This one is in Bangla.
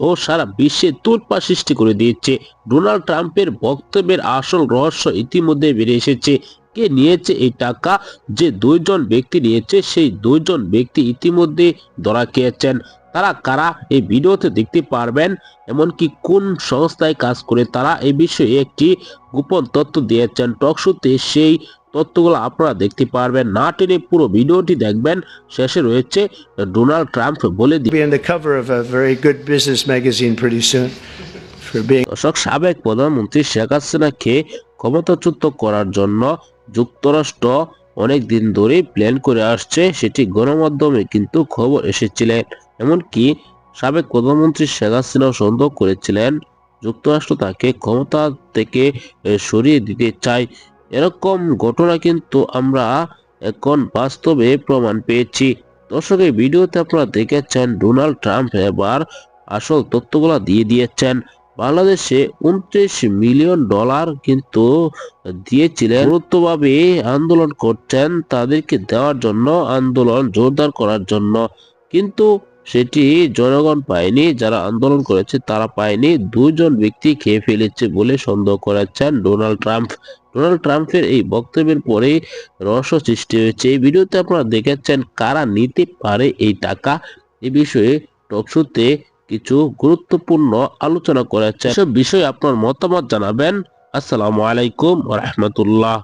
ও সারা বিশ্বে তোলপা সৃষ্টি করে দিয়েছে। ডোনাল্ড ট্রাম্পের বক্তব্যের আসল রহস্য ইতিমধ্যে বেরিয়ে এসেছে। কে নিয়েছে এই টাকা? যে দুইজন ব্যক্তি নিয়েছে, সেই দুইজন ব্যক্তি ইতিমধ্যে ধরা খেয়েছেন। তারা কারা? এই ভিডিওতে দেখতে পারবেন। এমনকি কোন সংস্থায় কাজ করে তারা? এই বিষয়ে একটি গোপন তথ্য দিয়েছেন। টকশোতে সেই তথ্যগুলো আপনারা দেখতে পারবেন। না টেনে পুরো ভিডিওটি দেখবেন। শেষে রয়েছে ডোনাল্ড ট্রাম্প বলে দর্শক সাবেক প্রধানমন্ত্রী শেখ হাসিনাকে ক্ষমতাচ্যুত করার জন্য যুক্তরাষ্ট্র অনেক দিন ধরেই প্ল্যান করে আসছে। সেটি গণমাধ্যমে কিন্তু খবর এসেছিলেন। এমনকি সাবেক প্রধানমন্ত্রী শেখ হাসিনাও সন্দেহ করেছিলেন যুক্তরাষ্ট্র তাকে ক্ষমতা থেকে সরিয়ে দিতে চায়। এরকম ঘটনা কিন্তু আমরা এখন বাস্তবে প্রমাণ পেয়েছি। দর্শক, এই ভিডিওতে আপনারা দেখেছেন, ডোনাল্ড ট্রাম্প এবার আসল তথ্যগুলো দিয়ে দিয়েছেন। বাংলাদেশে উনত্রিশ মিলিয়ন ডলার কিন্তু দিয়েছিলেন। গুরুত্বভাবে আন্দোলন করছেন, তাদেরকে দেওয়ার জন্য, আন্দোলন জোরদার করার জন্য। কিন্তু সেটি জনগণ পায়নি, যারা আন্দোলন করেছে তারা পায়নি। দুজন ব্যক্তি খেয়ে ফেলেছে বলে সন্দেহ করেছেন ডোনাল্ড ট্রাম্প। ডোনাল্ড ট্রাম্পের এই বক্তব্যের পরেই রহস্য সৃষ্টি হয়েছে। এই ভিডিওতে আপনারা দেখেছেন কারা নিতে পারে এই টাকা। এ বিষয়ে টকশোতে কিছু গুরুত্বপূর্ণ আলোচনা করেছে এসব বিষয়ে আপনার মতামত জানাবেন। আসসালামু আলাইকুম রহমতুল্লাহ।